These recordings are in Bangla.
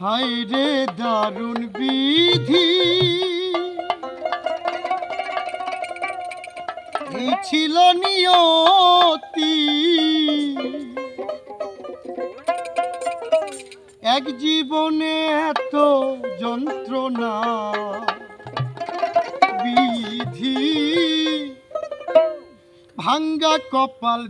হায় রে দারুণ বিধি। ছিল নিয়তি। এক জীবনে এত যন্ত্রণা বিধি। ভাঙ্গা কপাল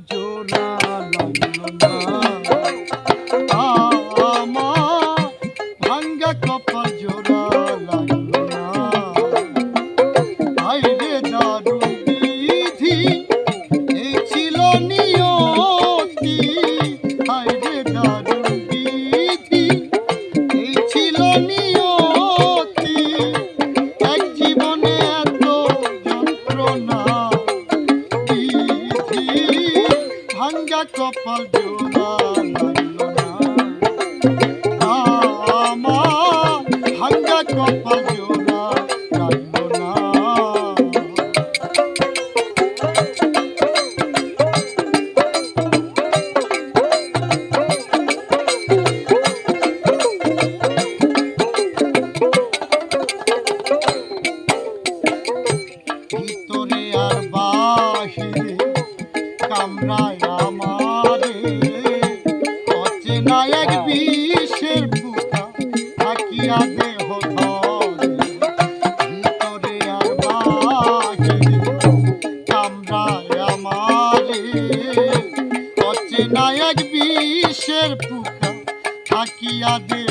ভাঙ্গা কপাল জোড়া আমার ভাঙ্গা কপাল জোড়া right. গাছের পুকা থাকিয়া দে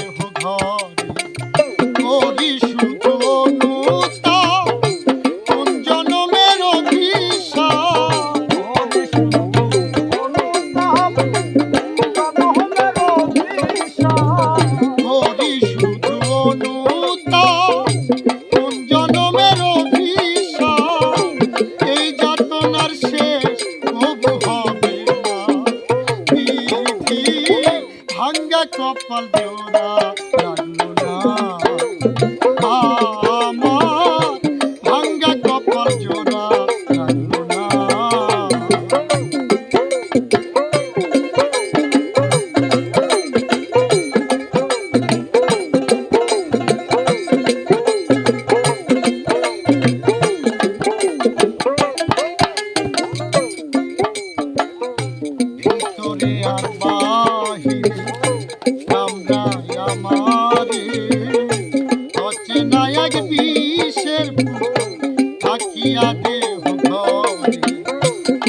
ಹಂಗ ಕೊಪ್ಪಲ್ ದೇವ್ರ ನನ್ನು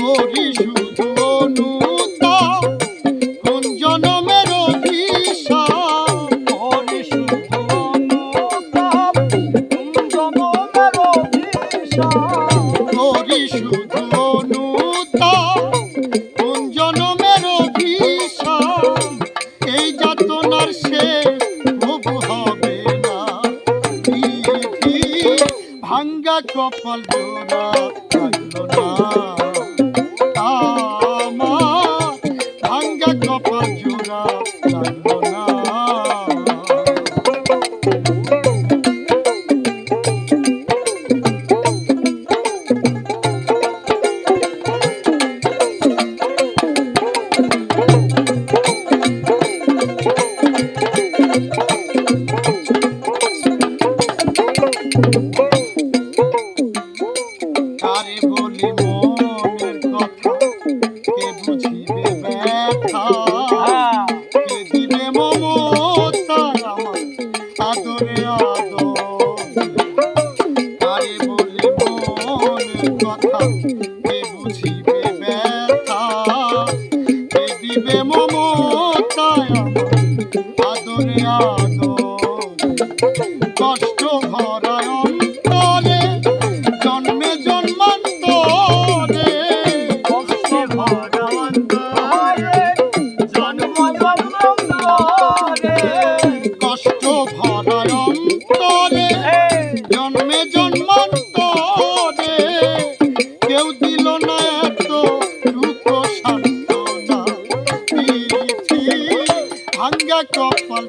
হরি শুধু অনুতা কোন জনমের দিশা হরি শুধু অনুতা কোন জনমের দিশা হরি শুধু অনুতা কোন জনমের দিশা এই যাতনার শেষ প্রভু হবে না ভাঙ্গা কপাল জোড়া থাকল না। আদরে আ couple.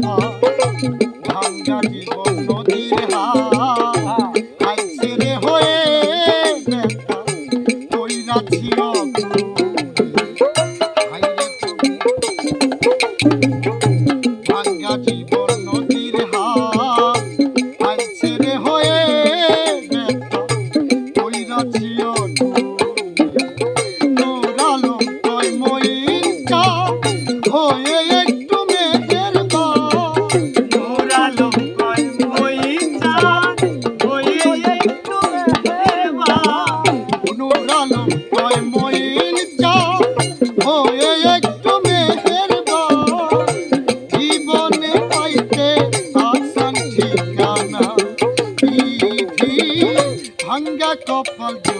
nós.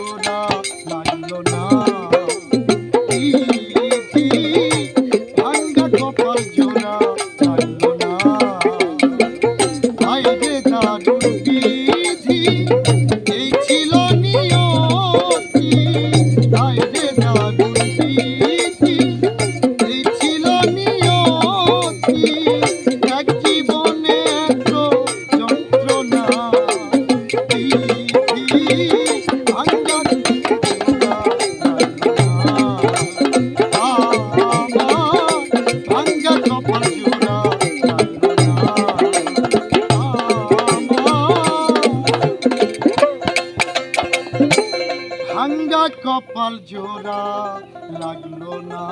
জোড়া লাগল না। কপাল জোড়া লাগল না।